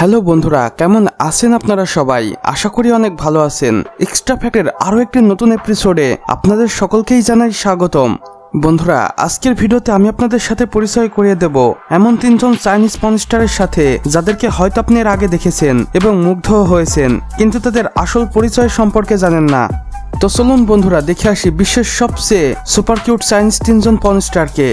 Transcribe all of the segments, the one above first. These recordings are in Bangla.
হ্যালো বন্ধুরা, কেমন আছেন আপনারা সবাই? আশা করি অনেক ভালো আছেন। এক্সট্রা ফ্যাক্টের আরও একটি নতুন এপিসোডে আপনাদের সকলকেই জানাই স্বাগতম। বন্ধুরা, আজকের ভিডিওতে আমি আপনাদের সাথে পরিচয় করিয়ে দেব এমন তিনজন চাইনিজ পনস্টারের সাথে, যাদেরকে হয়তো আপনি এর আগে দেখেছেন এবং মুগ্ধ হয়েছেন, কিন্তু তাদের আসল পরিচয় সম্পর্কে জানেন না। তো চলুন বন্ধুরা, দেখে আসি বিশ্বের সবচেয়ে সুপার কিউট চাইনিজ তিনজন পনস্টারকে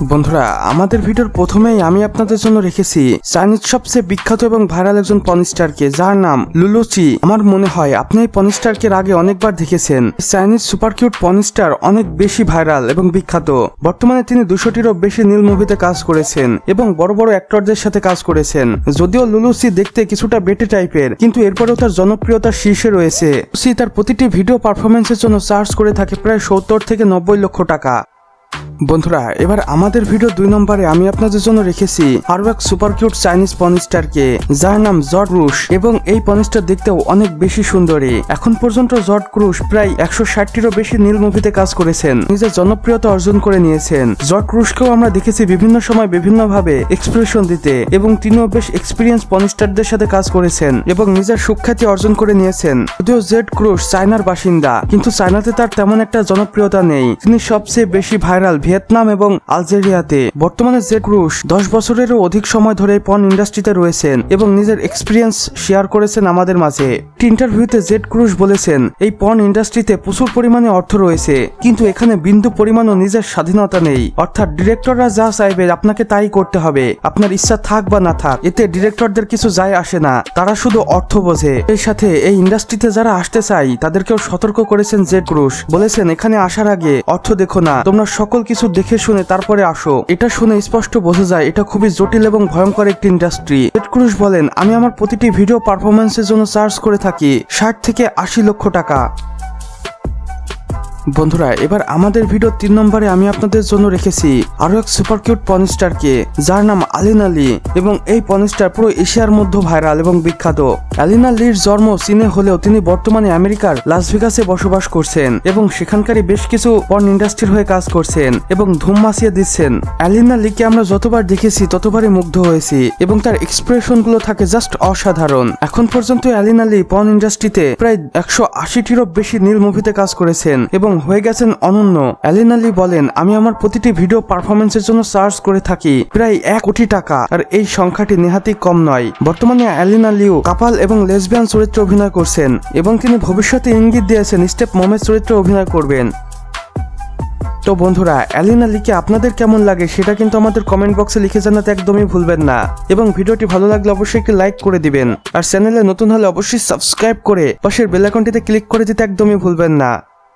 বন্ধুরা, আমাদের ভিডিওর প্রথমেই আমি আপনাদের জন্য রেখেছি চাইনিজ সবচেয়ে বিখ্যাত এবং ভাইরাল একজন পনিস্টারকে যার নাম লুলুচি। আমার মনে হয় আপনি এই পনিস্টারকে আগে অনেকবার দেখেছেন। চাইনিজ সুপার কিউট পনিস্টার অনেক বেশি ভাইরাল এবং বিখ্যাত। বর্তমানে তিনি দুশোটিরও বেশি নীল মুভিতে কাজ করেছেন এবং বড় বড় অ্যাক্টরদের সাথে কাজ করেছেন। যদিও লুলুসি দেখতে কিছুটা বেটে টাইপের, কিন্তু এরপরেও তার জনপ্রিয়তার শীর্ষে রয়েছে। লুসি তার প্রতিটি ভিডিও পারফরমেন্সের জন্য চার্জ করে থাকে প্রায় সত্তর থেকে নব্বই লক্ষ টাকা। বন্ধুরা, এবার আমাদের ভিডিও দুই নম্বরে আমি আপনাদের জন্য রেখেছি আরও এক সুপার কিউট চাইনিজ পনিস্টারকে যার নাম জর্ড রুশ এবং এই পনিস্টার দেখতেও অনেক বেশি সুন্দরী। এখন পর্যন্ত জর্ড ক্রুশ প্রায় একশো ষাটটিরও বেশি নীল মুভিতে কাজ করেছেন। নিজের জনপ্রিয়তা অর্জন করে নিয়েছেন। জর্ড ক্রুশকেও আমরা দেখেছি বিভিন্ন সময় বিভিন্ন ভাবে এক্সপ্রেশন দিতে এবং তিনিও বেশ এক্সপিরিয়েন্স পনিস্টারদের সাথে কাজ করেছেন এবং নিজের সুখ্যাতি অর্জন করে নিয়েছেন। যদিও জেড ক্রুশ চায়নার বাসিন্দা, কিন্তু চায়নাতে তার তেমন একটা জনপ্রিয়তা নেই। তিনি সবচেয়ে বেশি ভাইরাল ভিয়েতনাম এবং আলজেরিয়াতে। বর্তমানে জেড ক্রুশ দশ বছরেরও অধিক সময় ধরে পন ইন্ডাস্ট্রিতে রয়েছেন এবং নিজের এক্সপিরিয়েন্স শেয়ার করেছেন আমাদের মাঝে। একটি ইন্টারভিউতে জেড ক্রুশ বলেছেন, এই পন ইন্ডাস্ট্রিতে প্রচুর পরিমাণে অর্থ রয়েছে, কিন্তু এখানে বিন্দু পরিমাণও নিজের স্বাধীনতা নেই। অর্থাৎ ডিরেক্টররা যা চাইবে আপনাকে তাই করতে হবে। আপনার ইচ্ছা থাক বা না থাক, এতে ডিরেক্টরদের কিছু যায় আসে না। তারা শুধু অর্থ বোঝে। এর সাথে এই ইন্ডাস্ট্রিতে যারা আসতে চাই তাদেরকেও সতর্ক করেছেন জেড ক্রুশ। বলেছেন, এখানে আসার আগে অর্থ দেখো না, তোমরা সকল কিছু দেখে শুনে তারপরে আসো। এটা শুনে স্পষ্ট বোঝা যায়, এটা খুবই জটিল এবং ভয়ঙ্কর একটি ইন্ডাস্ট্রি জেড ক্রুশ বলেন, আমি আমার প্রতিটি ভিডিও পারফরমেন্সের জন্য চার্জ করে থাকি, ষাট থেকে আশি লক্ষ টাকা। বন্ধুরা, এবার আমাদের ভিডিও তিন নম্বরে আমি আপনাদের জন্য রেখেছি আরও এক সুপার কিউট পনিস্টারকে যার নাম আলিন আলী এবং এই পনিস্টার পুরো এশিয়ার মধ্যে ভাইরাল এবং বিখ্যাত। আলিনা লির জন্ম চীনে হলেও তিনি বর্তমানে আমেরিকার লাস ভেগাসে বসবাস করছেন এবং সেখানকারই বেশ কিছু পর্ন ইন্ডাস্ট্রির হয়ে কাজ করছেন এবং ধুম মাসিয়ে দিচ্ছেন। অ্যালিনা লিকে আমরা যতবার দেখেছি, ততবারই মুগ্ধ হয়েছি এবং তার এক্সপ্রেশনগুলো থাকে জাস্ট অসাধারণ। এখন পর্যন্ত অ্যালিনা লি পর্ন ইন্ডাস্ট্রিতে প্রায় একশো আশিটিরও বেশি নীল মুভিতে কাজ করেছেন এবং হয়ে গেছেন অনন্য। অ্যালিন আলী বলেন, আমি আমার প্রতিটি ভিডিও পারফরমেন্সের জন্য সার্চ করে থাকি, প্রায় এক কোটি টাকা, আর এই সংখ্যাটি নেহাতি কম নয়। বর্তমানে অ্যালিন আলীও কাপাল এবং লেসবিয়ান চরিত্রে অভিনয় করছেন, এবং তিনি ভবিষ্যতে ইঙ্গিত দিয়েছেন স্টেপ মোমের চরিত্রে অভিনয় করবেন। তো বন্ধুরা, অ্যালিন আলীকে আপনাদের কেমন লাগে সেটা কিন্তু আমাদের কমেন্ট বক্সে লিখে জানাতে একদমই ভুলবেন না। এবং ভিডিওটি ভালো লাগলে অবশ্যই একটি লাইক করে দিবেন। আর চ্যানেলে নতুন হলে অবশ্যই সাবস্ক্রাইব করে পাশের বেল আইকনটিতে ক্লিক করে দিতে একদমই ভুলবেন না।